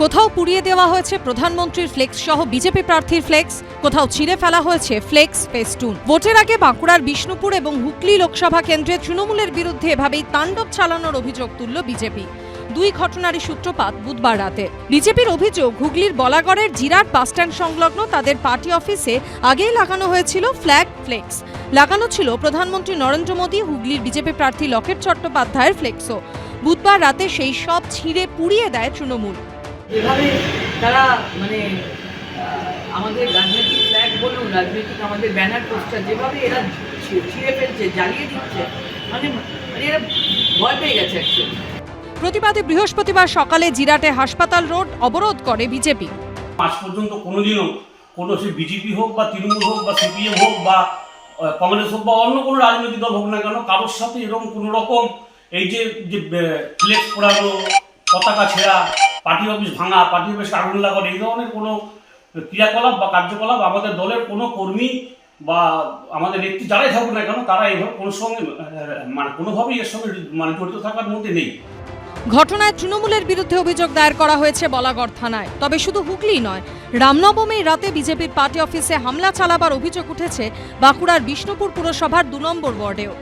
কোথাও পুড়িয়ে দেওয়া হয়েছে প্রধানমন্ত্রীর ফ্লেক্স সহ বিজেপি প্রার্থীর ফ্লেক্স। কোথাও ছিঁড়ে ফেলা হয়েছে ফ্লেক্স ফেস্টুন। ভোটের আগে বাঁকুড়ার বিষ্ণুপুর এবং হুগলি লোকসভা কেন্দ্রে তৃণমূলের বিরুদ্ধে এভাবেই তাণ্ডব চালানোর অভিযোগ তুলল বিজেপি। দুই ঘটনারই সূত্রপাত বুধবার রাতে। বিজেপির অভিযোগ, হুগলির বলাগড়ের জিরাট বাসস্ট্যান্ড সংলগ্ন তাদের পার্টি অফিসে আগেই লাগানো হয়েছিল ফ্ল্যাগ ফ্লেক্স। লাগানো ছিল প্রধানমন্ত্রী নরেন্দ্র মোদী, হুগলির বিজেপি প্রার্থী লকেট চট্টোপাধ্যায়ের ফ্লেক্সও। বুধবার রাতে সেই সব ছিঁড়ে পুড়িয়ে দেয় তৃণমূল। যেভাবে তারা মানে আমাদের রাজনৈতিক ফ্ল্যাগ বলুন রাজনৈতিক আমাদের ব্যানার পোস্টার যেভাবে এরা ছি- ছিঁড়ে ফেলছে জ্বালিয়ে দিচ্ছে মানে মানে এরা ভয় পেয়ে গেছে অ্যাকচুয়ালি প্রতিবাদে বৃহস্পতিবার সকালে জিরাটে হাসপাতাল রোড অবরোধ করে বিজেপি। পাঁচ পর্যন্ত কোনোদিনও কোনো সে বিজেপি হোক বা তৃণমূল হোক বা সিপিএম হোক বা কংগ্রেস হোক বা অন্য কোনো রাজনৈতিক দল হোক না কেন কারোর সাথে এরকম কোনো রকম এই যে যে ফ্লেক্স পোড়ানো পতাকা ছেঁড়া পার্টি অফিস ভাঙা, পার্টি অফিস আগুন লাগানো, এই ধরনের কোনো ক্রিয়াকলাপ বা কার্যকলাপ আমাদের দলের কোনো কর্মী বা আমাদের নেত্রী যারাই থাকুক না কেন, তারা এইভাবে কোনো সঙ্গে মানে কোনোভাবেই এর সঙ্গে মানে জড়িত থাকার মধ্যে নেই। ঘটনায় তৃণমূলের বিরুদ্ধে অভিযোগ দায়ের করা হয়েছে বলাগড় থানায়। তবে শুধু হুগলি নয়, রামনবমীর রাতে বিজেপির পার্টি অফিসে হামলা চালাবার অভিযোগ উঠেছে বাঁকুড়ার বিষ্ণুপুর পুরসভার দু নম্বর ওয়ার্ডেও।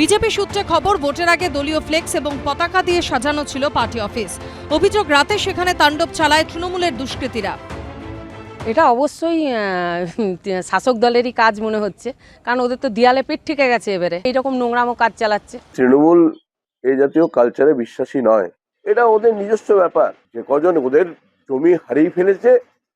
বিজেপি সূত্রে খবর ভোটের আগে দলীয় ফ্লেক্স এবং পতাকা দিয়ে সাজানো ছিল পার্টি অফিস। অভিযোগ রাতে সেখানে তাণ্ডব চালায় তৃণমূলের দুষ্কৃতীরা। এটা অবশ্যই শাসক দলেরই কাজ মনে হচ্ছে। কারণ ওদের তো দেয়ালে পিঠ ঠেকে গেছে এবারে। এইরকম নোংরামো কাজ চালাচ্ছে। তৃণমূল এই জাতীয় কালচারে বিশ্বাসী নয়। এটা ওদের নিজস্ব ব্যাপার। যে কজন ওদের জমি হারিয়ে ফেলেছে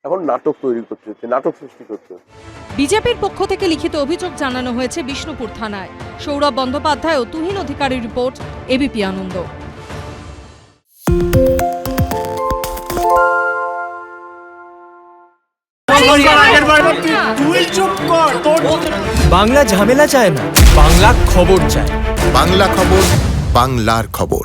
এখন নাটক তৈরি করতে হচ্ছে নাটক সৃষ্টি করতে হচ্ছে। বিজেপির পক্ষ থেকে লিখিত অভিযোগ জানানো হয়েছে বিষ্ণুপুর থানায়। সৌরভ বন্দ্যোপাধ্যায় ও তুহিন অধিকারীর রিপোর্ট এবিপি আনন্দ। বাংলা ঝামেলা চায় না বাংলা খবর চায়। বাংলা খবর বাংলার খবর।